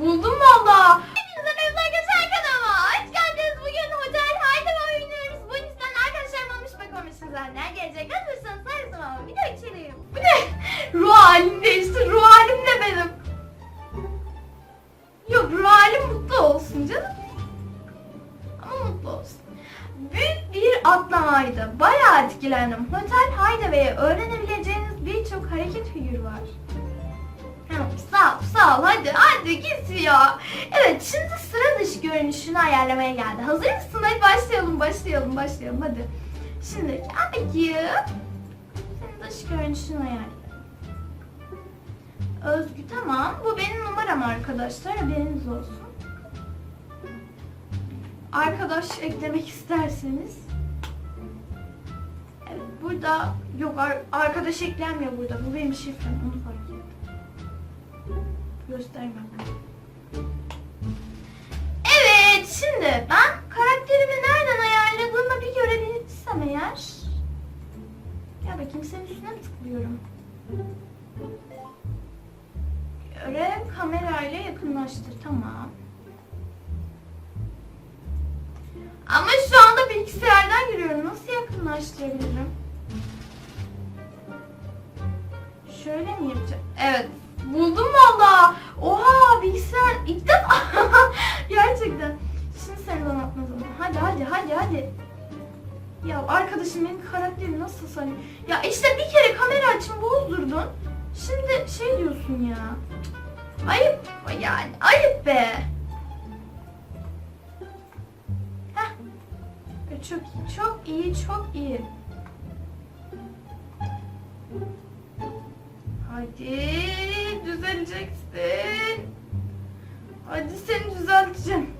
Buldum valla. Hepinize merhaba arkadaşlar kanalıma. Hoş geldiniz. Bugün Hotel Hayda oynuyoruz. Bu yüzden arkadaşlarım olmuş bakalım neler gelecek. Hazırsanız her zaman video içeriğim. Bu ne? Ruh halim değişti. Ruh halim de benim. Yok ruh halim mutlu olsun canım. Ama mutlu olsun. Büyük bir atlamaydı. Bayağı etkilendim. Hotel Hideaway'e öğrenebileceğiniz birçok hareket figürü var. Sağ ol, sağ ol. Hadi, hadi git ya. Evet, şimdi sıra dışı görünüşünü ayarlamaya geldi. Hazır mısın? Hadi başlayalım, başlayalım, başlayalım. Hadi. Şimdi ayıp. Senin dış görünüşünü ayarlayalım. Özgü tamam. Bu benim numaram arkadaşlar. Haberiniz olsun. Arkadaş eklemek isterseniz. Evet, burada yok ar- arkadaş eklenmiyor burada. Bu benim şifrem. Onu. Göstermem. Evet, şimdi ben karakterimi nereden ayarladığımı bir görebilirsem eğer. Gel bakayım senin üstüne mi tıklıyorum? Görev kamerayla yakınlaştır. Tamam. Ama şu anda bilgisayardan giriyorum. Nasıl yakınlaştırabilirim? Şöyle mi yapacağım? Evet. Hadi hadi. Ya arkadaşım benim karakterim nasıl sanıyor? Ya işte bir kere kamera açımı bozdurdun. Şimdi şey diyorsun ya. Ayıp yani. Ayıp be. Heh. Çok iyi, çok iyi, çok iyi. Hadi düzeleceksin. Hadi seni düzelteceğim.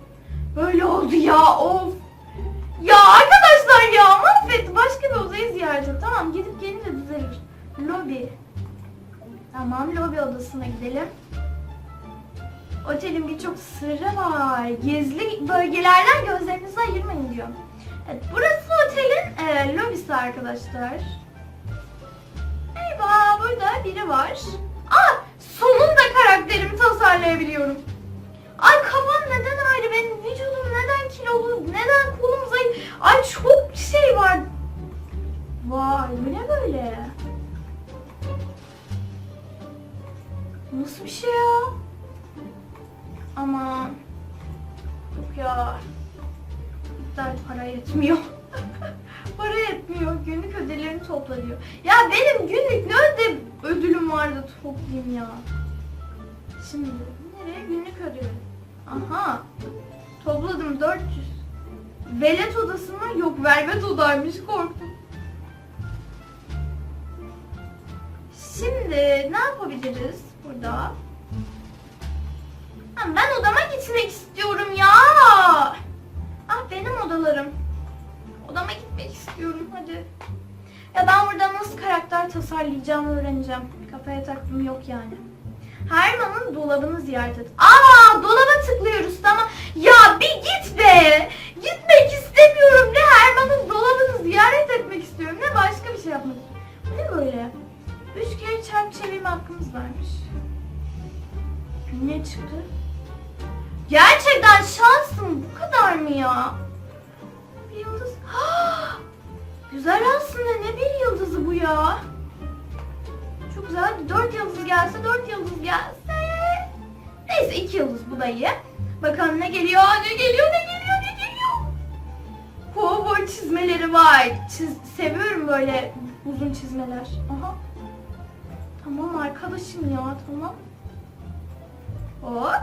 Böyle oldu ya of. Ya arkadaşlar ya mahvetti. Başka bir odayı ziyaret et. Tamam gidip gelince düzelir. Lobi. Tamam lobi odasına gidelim. Otelin birçok sırrı var. Gizli bölgelerden gözlerinizi ayırmayın diyor. Evet, burası otelin e, lobisi arkadaşlar. Eyvah burada biri var. Aa sonunda karakterimi tasarlayabiliyorum. Ay kafam neden ayrı benim vücudum neden kilolu neden kolum zayıf. Ay çok şey var. Vay bu ne böyle? Nasıl bir şey ya? Aman. Yok ya. İptal para yetmiyor. para yetmiyor. Günlük ödüllerini topla diyor. Ya benim günlük ne öde ödülüm vardı toplayayım ya. Şimdi nereye? Günlük ödül. Aha. Topladım 400. Velet odası mı? Yok velvet odaymış korktum. Şimdi ne yapabiliriz burada? Ha, ben odama gitmek istiyorum ya. Ah benim odalarım. Odama gitmek istiyorum hadi. Ya ben burada nasıl karakter tasarlayacağımı öğreneceğim. Kafaya taktım yok yani. Herman'ın dolabını ziyaret et. Aa dolaba ya? Çok güzel. Dört yıldız gelse, dört yıldız gelse. Neyse iki yıldız bu da iyi. Bakalım ne geliyor, ne geliyor, ne geliyor, ne geliyor. Kovboy çizmeleri var. Çiz, seviyorum böyle uzun çizmeler. Aha. Tamam arkadaşım ya, tamam. Hop.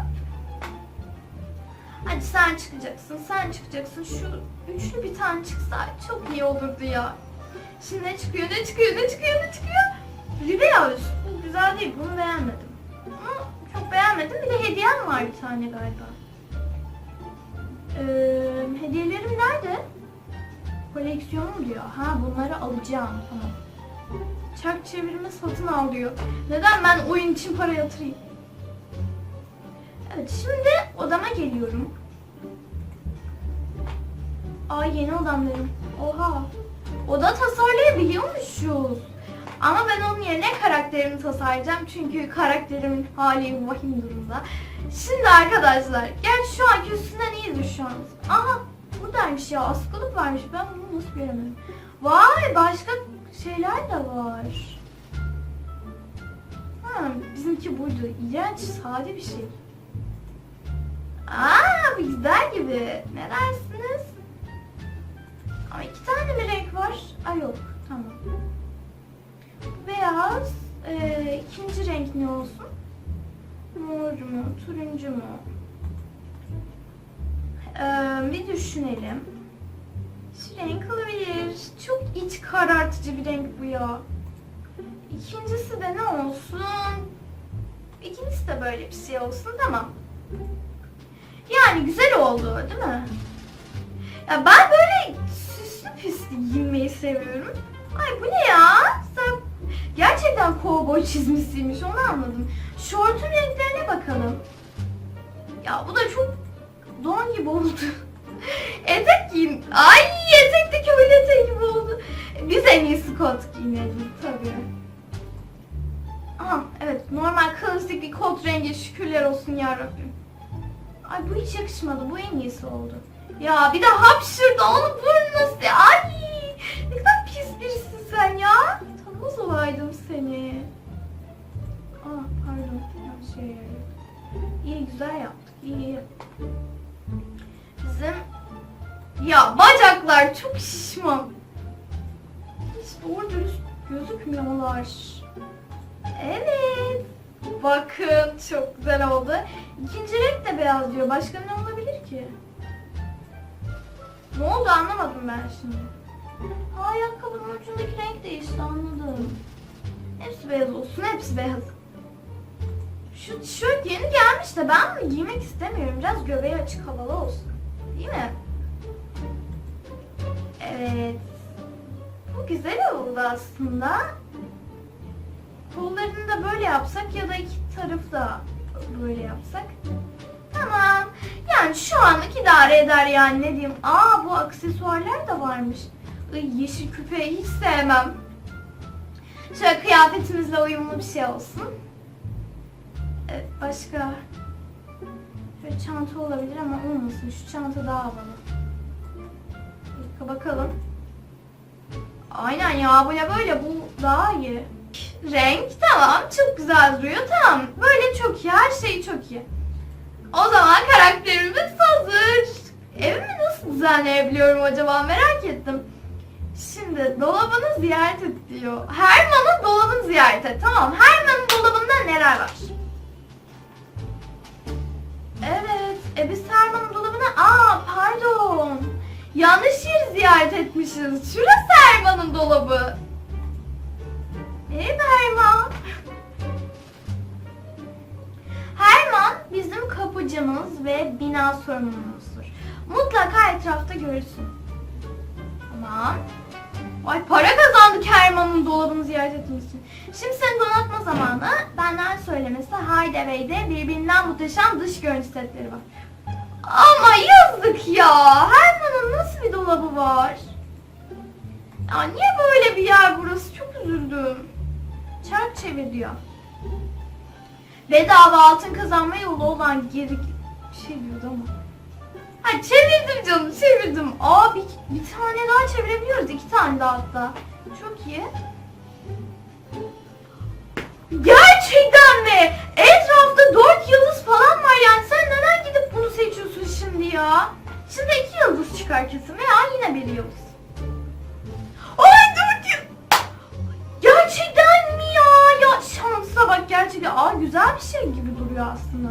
Hadi sen çıkacaksın, sen çıkacaksın. Şu üçlü bir tane çıksa çok iyi olurdu ya. Şimdi ne çıkıyor, ne çıkıyor, ne çıkıyor, ne çıkıyor? Ribeaus. Bu güzel değil, bunu beğenmedim. Ama çok beğenmedim. Bir de hediyem var bir tane galiba. Ee, hediyelerim nerede? Koleksiyonum diyor. Ha bunları alacağım. Tamam. Çark çevirme satın al diyor. Neden ben oyun için para yatırayım? Evet şimdi odama geliyorum. Ay yeni odam benim. Oha. Oda tasarlayabiliyormuşuz. Ama ben onun yerine karakterimi tasarlayacağım. Çünkü karakterimin hali vahim durumda. Şimdi arkadaşlar, gerçi şu anki üstünden iyidir şu an. Aha, buradaymış ya, askılık varmış. Ben bunu nasıl göremedim? Vay, başka şeyler de var. Ha, bizimki buydu. İğrenç, sade bir şey. Aa, bu güzel gibi. Ne dersiniz? Ama iki tane mi renk var? Ay yok, tamam. Beyaz, ee, ikinci renk ne olsun? Mor mu, turuncu mu? Ee, bir düşünelim. Şu renk olabilir. Çok iç karartıcı bir renk bu ya. İkincisi de ne olsun? İkincisi de böyle bir şey olsun tamam. Yani güzel oldu değil mi? Ya ben böyle giymeyi seviyorum. Ay bu ne ya? Sen gerçekten kovboy çizmişsiymiş onu anladım. Şortun renklerine bakalım. Ya bu da çok don gibi oldu. Etek giyin. Ay etek de köylü eteği gibi oldu. Biz en iyisi kot giyinelim tabii. Aha evet normal klasik bir kot rengi şükürler olsun ya Rabbim. Ay bu hiç yakışmadı. Bu en iyisi oldu. Ya bir de hapşırdı onun burnunu. Ay ne kadar pis birisin sen ya. Tanımaz olaydım seni. Aa pardon. Ya, Şey, iyi güzel yaptık. İyi. Bizim ya bacaklar çok şişman. Hiç doğru dürüst gözükmüyorlar. Evet. Bakın çok güzel oldu. İkinci renk de beyaz diyor. Başka ne olabilir ki? Ne oldu anlamadım ben şimdi. Ayakkabının ucundaki renk değişti anladım. Hepsi beyaz olsun, hepsi beyaz. Şu tişört yeni gelmiş de ben bunu giymek istemiyorum. Biraz göbeği açık havalı olsun. Değil mi? Evet. Bu güzel oldu aslında. Kollarını da böyle yapsak ya da iki tarafı da böyle yapsak. Tamam. Yani şu anlık idare eder yani ne diyeyim. Aa bu aksesuarlar da varmış. Iy, yeşil küpeyi hiç sevmem. Şöyle kıyafetimizle uyumlu bir şey olsun. Evet, başka Şöyle çanta olabilir ama olmasın. Şu çanta daha havalı. Bir bakalım. Aynen ya bu ne böyle bu daha iyi. Renk tamam çok güzel duruyor tamam. Böyle çok iyi her şey çok iyi. O zaman karakterimiz hazır. Evimi nasıl düzenleyebiliyorum acaba merak ettim. Şimdi dolabını ziyaret et diyor. Herman'ın dolabını ziyaret et. Tamam. Herman'ın dolabında neler var? Evet. E biz Herman'ın dolabına... Aa pardon. Yanlış yeri ziyaret etmişiz. Şurası Herman'ın dolabı. Herman. Herman kapıcımız ve bina sorumlumuzdur. Mutlaka etrafta görürsün. Tamam. Ay para kazandık Herman'ın dolabını ziyaret ettiğimiz için. Şimdi senin donatma zamanı. Benden söylemesi Hideaway'de birbirinden muhteşem dış görünüş setleri var. Ama yazık ya. Herman'ın nasıl bir dolabı var? Ya niye böyle bir yer burası? Çok üzüldüm. Çark çevir diyor. Bedava altın kazanma yolu olan geri... Şey diyordu ama. Ha çevirdim canım çevirdim. Aa bir, bir tane daha çevirebiliyoruz. iki tane daha hatta. Çok iyi. Gerçekten mi? Etrafta dört yıldız falan var yani. Sen neden gidip bunu seçiyorsun şimdi ya? Şimdi iki yıldız çıkar kesin veya yine bir yıldız. Ay dört yıldız. Gerçekten mi ya? Ya şansa bak gerçekten. Aa güzel bir şey gibi duruyor aslında.